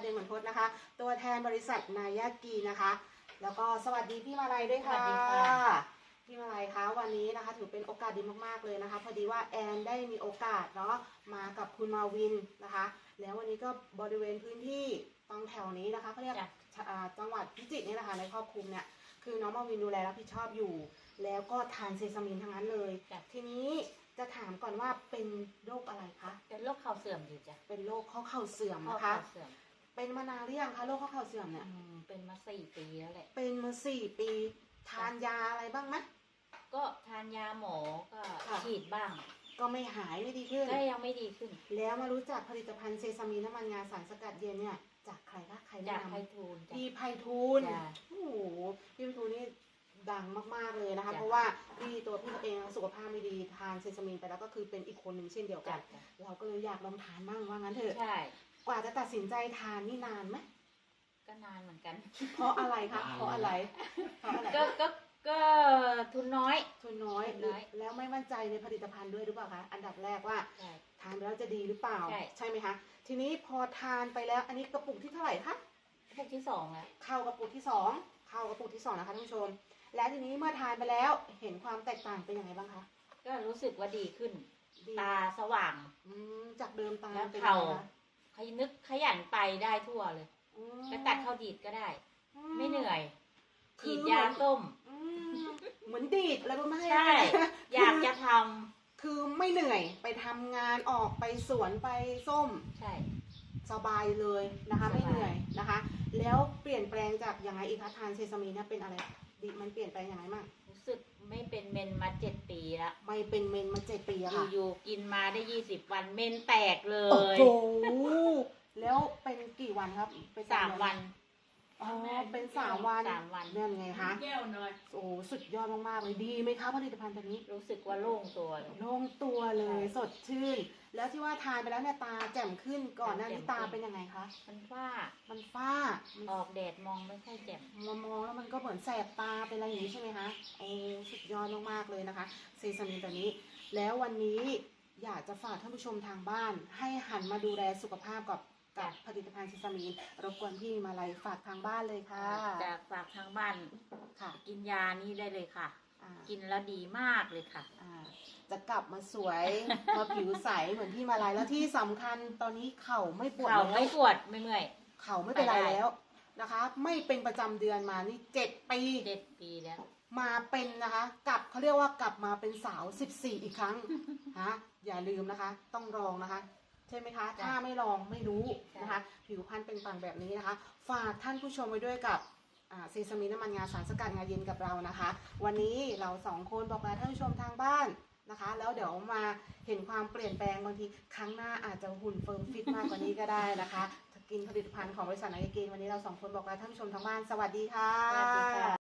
เดือนเหมือนทศนะคะ ตัวแทนบริษัทนายากีนะคะ แล้วก็สวัสดีพี่มาลัยด้วยค่ะสวัสดีค่ะ พี่มาลัยคะวันนี้นะคะ ถือเป็นโอกาสดีมากๆเลยนะคะ พอดีว่าแอนได้มีโอกาสเนาะมากับคุณมาวินนะคะ แล้ววันนี้ก็บริเวณพื้นที่ตรงแถวนี้นะคะเขาเรียกจ้ะ อ่าจังหวัดพิจิตรนี่แหละค่ะในครอบคลุมเนี่ยคือน้องมาวินดูแลรับผิดชอบอยู่ แล้วก็ทานเซซามินทั้งนั้นเลย จ้ะ ทีนี้จะถามก่อนว่าเป็นโรคอะไรคะ เป็นโรคเข่าเสื่อมอยู่จ้ะเป็นโรคข้อเข่าเสื่อมข้อนะคะ เข่าเสื่อม เป็นมานานหรือยังคะโรคข้อเข่าเสื่อมเนี่ย อืมเป็นมาสี่ปีแล้วแหละ เป็นมาสี่ปี ทานยาอะไรบ้างไหม ก็ทานยาหมอก็ค่ะ ฉีดบ้างก็ไม่หายไม่ดีขึ้น ก็ยังไม่ดีขึ้น แล้วมารู้จักผลิตภัณฑ์เซซามินน้ำมันงาสารสกัดเย็นเนี่ย จากใครคะใครจาแนะกไพนำฑูรย์จ้ะ พี่ไพฑูรย์จ้ะโอ้โหพี่ไพฑูรย์นี่ดังมากๆเลยนะคะ จ้ะ เพราะว่าพี่ตัวพี่เองสุขภาพไม่ดีทานเซซามินไปแล้วก็คือเป็นอีกคนหนึ่งเช่นเดียวกัจ้ะนจ้ะเราก็เลยอยากลองทานบ้างว่างั้นเถอะ ใช่ กว่าจะตัดสินใจทานนี่นานไหมก็นานเหมือนกัน เพราะอะไรคะเพราะอะไรเพราะอะไรก็ก็ก็ทุนน้อย ทุนน้อย ทุนน้อย แล้วไม่มั่นใจในผลิตภัณฑ์ด้วยหรือเปล่าคะอันดับแรกว่าใช่ ทานไปแล้วจะดีหรือเปล่าใช่ ไหมคะทีนี้พอทานไปแล้วอันนี้กระปุกที่เท่าไหร่คะ พวกที่สองแล้ว เข้ากระปุกที่สองเข้ากระปุกที่สองนะคะท่านผู้ชม แล้วทีนี้เมื่อทานไปแล้วเห็นความแตกต่างเป็นยังไงบ้างคะก็รู้สึกว่าดีขึ้น ดีตาสว่าง อืมจากเดิมตาแล้วเป็นเข่ายังไงคะขย นึกขยันไปได้ทั่วเลยอืมไปตัดเข้าดีดก็ได้ ไม่เหนื่อยคือฉีดยาส้ม อืมเหมือนดีดอะไรประมาณนี้ใช่ อยากจะทคือไม่เหนื่อยไปทำงานออกไปสวนไปส้มำใช่ สบายเลยนะคะ สบาย ไม่เหนื่อยนะคะ แล้วเปลี่ยนแปลงจากยังไงอีกคะทานเซซามินเนี่ยเป็นอะไรดีมันเปลี่ยนแปลงยังไงบ้างรู้ สึกไม่เป็นเมนมาเจ็ดปีละไม่เป็นเมนมาเจ็ดปีอะค่ะอยู่ๆกินมาได้ยี่สิบวันเมนแตกเลโอ้ยโหแล้วเป็นกี่วันครับเป็นสามวัน อ๋อ เป็นสามวันสามวันเรื่องไงคะแก้วหน่อยโอ้สุดยอดมากๆเลยดีไหมคะผลิตภัณฑ์ตัวนี้รู้สึกว่าโล่งตัวเลยโล่งตัวเลยใช่สดชื่น แล้วที่ว่าทานไปแล้วเนี่ยตาแจ่มขึ้นก่อนหน้านี้แจ่ตามขึ้นเป็นยังไงคะมันฝ้ามันฝ้ามันออกแดดมองไม่ค่อยแจ่มมองมองแล้วมันก็เหมือนแสบตาเป็นอะไรอย่างนี้ใช่ไหมคะโอ้สุดยอดมากๆเลยนะคะเซซามินตัวนี้ แล้ววันนี้อยากจะฝากท่านผู้ชมทางบ้าน ให้หันมาดูแลสุขภาพกับ กับผลิตภัณฑ์เซซามินรบกวนพี่มาลัยฝากทางบ้านเลยค่ะจะฝากทางบ้านค่ะ กินยานี้ได้เลยค่ะอ่ากินแล้วดีมากเลยค่ะอ่าจะกลับมาสวยมาผิวใสเหมือนพี่มาลัยแล้วที่สำคัญตอนนี้เข่าไม่ปวดเข่าแล้วไม่ปวดไม่เมื่อยเข่าไม่เป็นไรไปได้แล้วนะคะ ไม่เป็นประจำเดือนมานี่เจ็ดปีเจ็ดปีแล้ว มาเป็นนะคะกลับเขาเรียกว่ากลับมาเป็นสาว14อีกครั้งฮะอย่าลืมนะคะ ต้องลองนะคะ ใช่ไหมคะจ้ะถ้าไม่ลองไม่รู้ใช่นะคะ ผิวพรรณเป็นปังแบบนี้นะคะ ฝากท่านผู้ชมไว้ด้วยกับอ่าเซซามินน้ำมันงาสารสกัดงาเย็นกับเรานะคะ วันนี้เราสองคนบอกลาท่านผู้ชมทางบ้านนะคะ แล้วเดี๋ยวมาเห็นความเปลี่ยนแปลงบางทีครั้งหน้าอาจจะหุ่นเฟิร์มฟิตมากกว่านี้ก็ได้นะคะกินผลิตภัณฑ์ของบริษัทไนเกนวันนี้เราสองคนบอกลาท่านผู้ชมทางบ้าน สวัสดีค่ะสวัสดีค่ะ